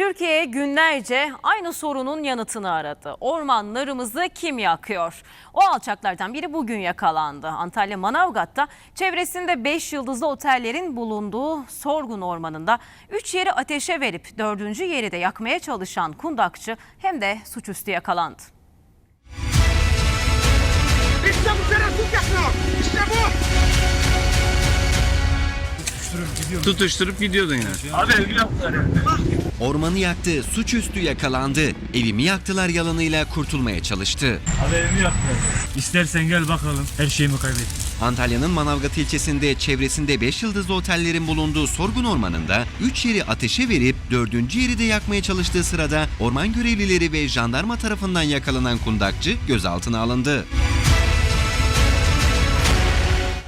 Türkiye günlerce aynı sorunun yanıtını aradı. Ormanlarımızı kim yakıyor? O alçaklardan biri bugün yakalandı. Antalya Manavgat'ta çevresinde 5 yıldızlı otellerin bulunduğu Sorgun Ormanı'nda 3 yeri ateşe verip 4. yeri de yakmaya çalışan kundakçı hem de suçüstü yakalandı. İşte bu şerefsiz yakıyor. İşte bu. Tutuşturup gidiyordun yani. Abi evi yaptılar ya. Ormanı yaktı, suçüstü yakalandı. Evimi yaktılar yalanıyla kurtulmaya çalıştı. Abi evi yaptılar. İstersen gel bakalım. Her şeyimi kaybettim. Antalya'nın Manavgat ilçesinde çevresinde 5 yıldızlı otellerin bulunduğu Sorgun Ormanı'nda 3 yeri ateşe verip 4. yeri de yakmaya çalıştığı sırada orman görevlileri ve jandarma tarafından yakalanan kundakçı gözaltına alındı.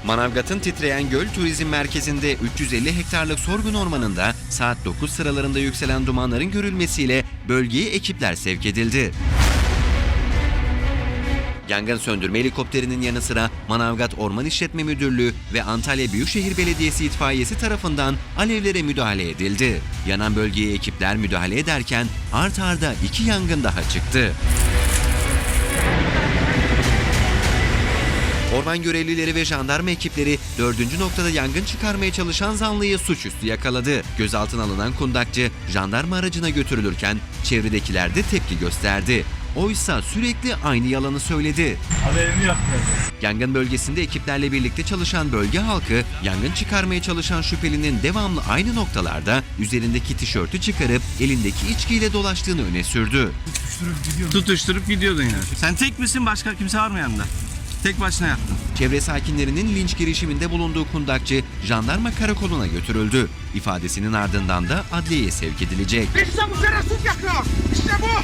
Manavgat'ın titreyen göl turizm merkezinde 350 hektarlık Sorgun Ormanı'nda saat 9 sıralarında yükselen dumanların görülmesiyle bölgeye ekipler sevk edildi. Yangın söndürme helikopterinin yanı sıra Manavgat Orman İşletme Müdürlüğü ve Antalya Büyükşehir Belediyesi itfaiyesi tarafından alevlere müdahale edildi. Yanan bölgeye ekipler müdahale ederken art arda iki yangın daha çıktı. Orman görevlileri ve jandarma ekipleri dördüncü noktada yangın çıkarmaya çalışan zanlıyı suçüstü yakaladı. Gözaltına alınan kundakçı jandarma aracına götürülürken çevredekiler de tepki gösterdi. Oysa sürekli aynı yalanı söyledi. Abi evi yaptılar. Yangın bölgesinde ekiplerle birlikte çalışan bölge halkı, yangın çıkarmaya çalışan şüphelinin devamlı aynı noktalarda üzerindeki tişörtü çıkarıp elindeki içkiyle dolaştığını öne sürdü. Tutuşturup gidiyordun yani. Sen tek misin başka kimse var mı yanında? Tek başına yaptın. Çevre sakinlerinin linç girişiminde bulunduğu kundakçı jandarma karakoluna götürüldü. İfadesinin ardından da adliyeye sevk edilecek. İşte bu şerefsiz yakıyor. İşte bu.